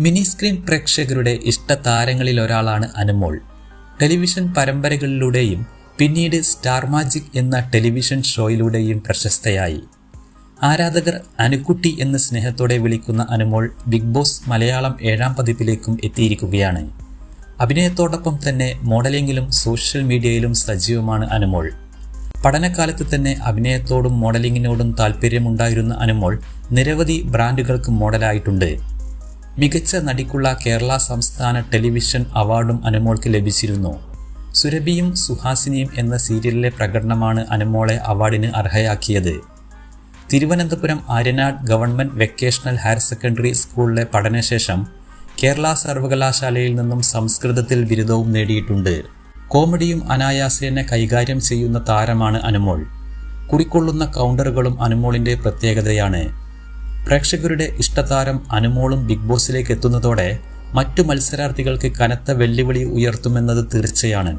Mini screen പ്രേക്ഷകരുടെ ഇഷ്ട താരങ്ങളിൽ ഒരാളാണ് അനുമോൾ. ടെലിവിഷൻ പരമ്പരകളിലൂടെയും പിന്നീട് സ്റ്റാർ മാജിക് എന്ന ടെലിവിഷൻ ഷോയിലൂടെയും പ്രശസ്തയായി. ആരാധകർ അനുക്കുട്ടി എന്ന് സ്നേഹത്തോടെ വിളിക്കുന്ന അനുമോൾ ബിഗ് ബോസ് മലയാളം ഏഴാം പതിപ്പിലേക്കും എത്തിയിരിക്കുകയാണ്. അഭിനയത്തോടൊപ്പം തന്നെ മോഡലിംഗിലും സോഷ്യൽ മീഡിയയിലും സജീവമാണ് അനുമോൾ. പഠനകാലത്ത് തന്നെ അഭിനയത്തോടും മോഡലിംഗിനോടും താല്പര്യമുണ്ടായിരുന്ന അനുമോൾ നിരവധി ബ്രാൻഡുകൾക്ക് മോഡലായിട്ടുണ്ട്. മികച്ച നടിക്കുള്ള കേരള സംസ്ഥാന ടെലിവിഷൻ അവാർഡും അനുമോൾക്ക് ലഭിച്ചിരുന്നു. സുരഭിയും സുഹാസിനിയും എന്ന സീരിയലിലെ പ്രകടനമാണ് അനുമോളെ അവാർഡിന് അർഹയാക്കിയത്. Thiruvananthapuram Aryanad government vocational higher secondary സ്കൂളിലെ പഠനശേഷം കേരള സർവകലാശാലയിൽ നിന്നും സംസ്കൃതത്തിൽ ബിരുദവും നേടിയിട്ടുണ്ട്. കോമഡിയും അനായാസേനെ കൈകാര്യം ചെയ്യുന്ന താരമാണ് അനുമോൾ. കുറിക്കൊള്ളുന്ന കൗണ്ടറുകളും അനുമോളിന്റെ പ്രത്യേകതയാണ്. പ്രേക്ഷകരുടെ ഇഷ്ടതാരം അനുമോളും ബിഗ് ബോസിലേക്ക് എത്തുന്നതോടെ മറ്റു മത്സരാർത്ഥികൾക്ക് കനത്ത വെല്ലുവിളി ഉയർത്തുമെന്നത് തീർച്ചയാണ്.